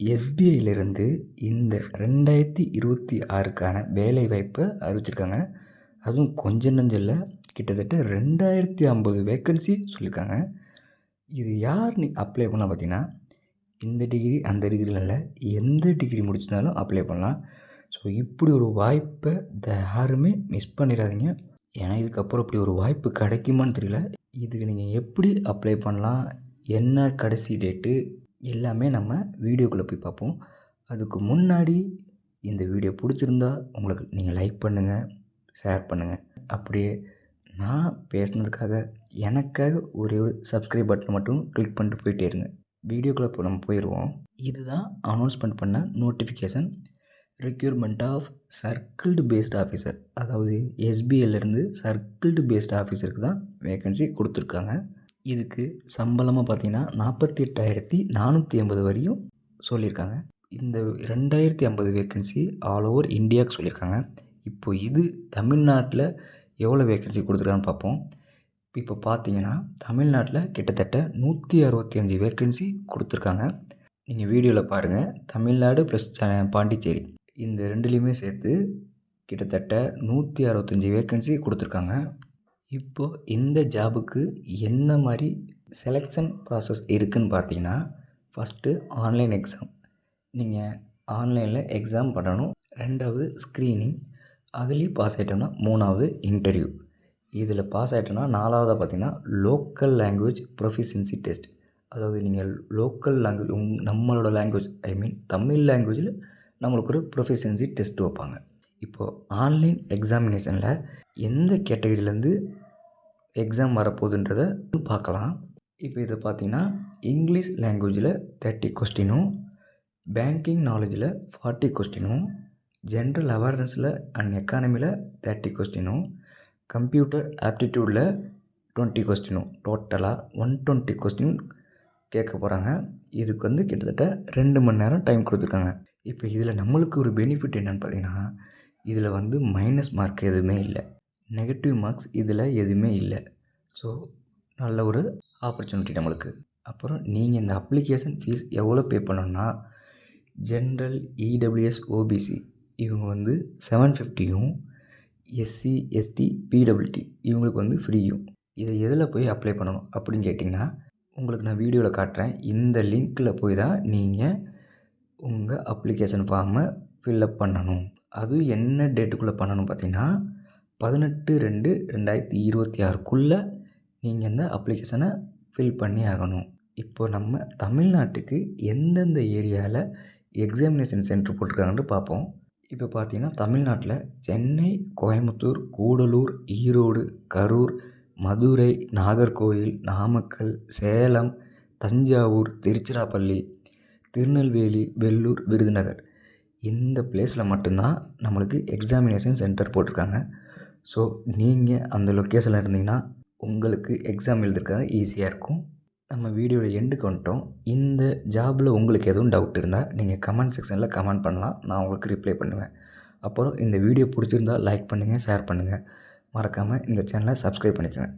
எஸ்பிஐலிருந்து இந்த ரெண்டாயிரத்தி இருபத்தி ஆறுக்கான வேலைவாய்ப்பை அறிவிச்சிருக்காங்க. அதுவும் கொஞ்சம் நஞ்சம் இல்லை கிட்டத்தட்ட ரெண்டாயிரத்தி ஐம்பது வேக்கன்சி சொல்லியிருக்காங்க இது யார் நீ அப்ளை பண்ணலாம் பார்த்தீங்கன்னா இந்த டிகிரி அந்த டிகிரியில் இல்லை எந்த டிகிரி முடிச்சிருந்தாலும் அப்ளை பண்ணலாம். ஸோ இப்படி ஒரு வாய்ப்பை த யாருமே மிஸ் பண்ணிடாதீங்க ஏன்னா இதுக்கப்புறம் இப்படி ஒரு வாய்ப்பு கிடைக்குமான்னு தெரியல. இதுக்கு நீங்கள் எப்படி அப்ளை பண்ணலாம்? என்ன கடைசி டேட்டு எல்லாமே நம்ம வீடியோக்குள்ளே போய் பார்ப்போம். அதுக்கு முன்னாடி இந்த வீடியோ பிடிச்சிருந்தா உங்களுக்கு நீங்கள் லைக் பண்ணுங்கள் ஷேர் பண்ணுங்கள் அப்படியே நான் பேசுனதுக்காக எனக்காக ஒரே ஒரு சப்ஸ்கிரைப் பட்டன் மட்டும் கிளிக் பண்ணிட்டு போயிட்டே இருங்க. வீடியோக்குள்ளே இப்போ நம்ம போயிடுவோம் இதுதான் அனௌன்ஸ்மெண்ட் பண்ண notification requirement of circled based officer அதாவது எஸ்பிஐலேருந்து சர்க்கிள்டு பேஸ்டு ஆஃபீஸருக்கு தான் வேகன்சி கொடுத்துருக்காங்க. இதுக்கு சம்பளமாக பார்த்தீங்கன்னா நாற்பத்தி எட்டாயிரத்தி நானூற்றி ஐம்பது வரையும் சொல்லியிருக்காங்க. இந்த ரெண்டாயிரத்தி ஐம்பது வேக்கன்சி ஆல் ஓவர் இந்தியாவுக்கு சொல்லியிருக்காங்க. இப்போ இது தமிழ்நாட்டில் எவ்வளோ வேக்கன்சி கொடுத்துருக்கான்னு பார்ப்போம். இப்போ பார்த்தீங்கன்னா தமிழ்நாட்டில் கிட்டத்தட்ட நூற்றி அறுபத்தி அஞ்சு வேக்கன்சி கொடுத்துருக்காங்க. நீங்கள் வீடியோவில் பாருங்கள் தமிழ்நாடு ப்ளஸ் பாண்டிச்சேரி. இந்த ரெண்டுலேயுமே சேர்த்து கிட்டத்தட்ட நூற்றி அறுபத்தஞ்சி வேக்கன்சி கொடுத்துருக்காங்க. இப்போது இந்த ஜாபுக்கு என்ன மாதிரி செலெக்ஷன் ப்ராசஸ் இருக்குதுன்னு பார்த்தீங்கன்னா ஃபஸ்ட்டு ஆன்லைன் எக்ஸாம் நீங்கள் ஆன்லைனில் எக்ஸாம் பண்ணணும். ரெண்டாவது ஸ்க்ரீனிங் அதுலேயும் பாஸ் ஆகிட்டோம்னா மூணாவது இன்டர்வியூ இதில் பாஸ் ஆகிட்டோன்னா நாலாவதாக பார்த்தீங்கன்னா லோக்கல் லாங்குவேஜ் ப்ரொஃபிஷியன்சி டெஸ்ட் அதாவது நீங்கள் லோக்கல் லாங்குவேஜ் உங் நம்மளோட லாங்குவேஜ் ஐ மீன் தமிழ் லாங்குவேஜில் நம்மளுக்கு ஒரு ப்ரொஃபிஷியன்சி டெஸ்ட் வைப்பாங்க. இப்போது ஆன்லைன் எக்ஸாமினேஷனில் எந்த கேட்டகரியிலேருந்து எக்ஸாம் வரப்போகுதுன்றத பார்க்கலாம். இப்போ இதை பார்த்தீங்கன்னா இங்கிலீஷ் லாங்குவேஜில் தேர்ட்டி கொஸ்டினும் பேங்கிங் நாலேஜில் ஃபார்ட்டி கொஸ்டினும் ஜென்ரல் அவேர்னஸில் அண்ட் எக்கானமியில் தேர்ட்டி கொஸ்டினும் கம்ப்யூட்டர் ஆப்டிடியூடில் டுவெண்ட்டி கொஸ்டினும் டோட்டலாக ஒன் டுவெண்ட்டி கொஸ்டின் கேட்க போகிறாங்க இதுக்கு வந்து கிட்டத்தட்ட ரெண்டு மணி நேரம் டைம் கொடுத்துருக்காங்க. இப்போ இதில் நம்மளுக்கு ஒரு பெனிஃபிட் என்னென்னு பார்த்தீங்கன்னா இதில் வந்து மைனஸ் மார்க் எதுவுமே இல்லை. நெகட்டிவ் மார்க்ஸ் இதில் எதுவுமே இல்லை. ஸோ நல்ல ஒரு ஆப்பர்ச்சுனிட்டி நம்மளுக்கு. அப்புறம் நீங்கள் இந்த அப்ளிகேஷன் ஃபீஸ் எவ்வளோ பே பண்ணணும்னா ஜென்ரல் இடபிள்யூஎஸ் ஓபிசி இவங்க வந்து செவன் ஃபிஃப்டியும் எஸ்சி எஸ்டி பிடபிள்டி இவங்களுக்கு வந்து ஃப்ரீயும் இதை எதில் போய் அப்ளை பண்ணணும் அப்படின்னு கேட்டிங்கன்னா உங்களுக்கு நான் வீடியோவில் காட்டுறேன். இந்த லிங்க்கில் போய் தான் நீங்கள் உங்கள் அப்ளிகேஷன் ஃபார்மை ஃபில்லப் பண்ணணும். அதுவும் என்ன டேட்டுக்குள்ளே பண்ணணும் பார்த்தீங்கன்னா பதினெட்டு ரெண்டு ரெண்டாயிரத்தி இருபத்தி ஆறுக்குள்ளே நீங்கள் இந்த அப்ளிகேஷனை ஃபில் பண்ணி ஆகணும். இப்போ நம்ம தமிழ்நாட்டுக்கு எந்தெந்த ஏரியாவில் எக்ஸாமினேஷன் சென்டர் போட்டிருக்காங்கன்னு பார்ப்போம். இப்போ பார்த்தீங்கன்னா தமிழ்நாட்டில் சென்னை கோயம்புத்தூர் கூடலூர் ஈரோடு கரூர் மதுரை நாகர்கோவில் நாமக்கல் சேலம் தஞ்சாவூர் திருச்சிராப்பள்ளி திருநெல்வேலி வெள்ளூர் விருதுநகர். இந்த பிளேஸில் மட்டும்தான் நம்மளுக்கு எக்ஸாமினேஷன் சென்டர் போட்டிருக்காங்க. ஸோ நீங்கள் அந்த லொக்கேஷனில் இருந்தீங்கன்னா உங்களுக்கு எக்ஸாம் எழுதுறதுக்காக ஈஸியாக இருக்கும். நம்ம வீடியோட எண்டுக்கு வந்துட்டோம். இந்த ஜாபில் உங்களுக்கு எதுவும் டவுட் இருந்தால் நீங்கள் கமெண்ட் செக்ஷனில் கமெண்ட் பண்ணலாம். நான் உங்களுக்கு ரிப்ளை பண்ணுவேன். அப்புறம் இந்த வீடியோ பிடிச்சிருந்தால் லைக் பண்ணுங்கள் ஷேர் பண்ணுங்கள் மறக்காமல் இந்த சேனலை சப்ஸ்கிரைப் பண்ணிக்கோங்க.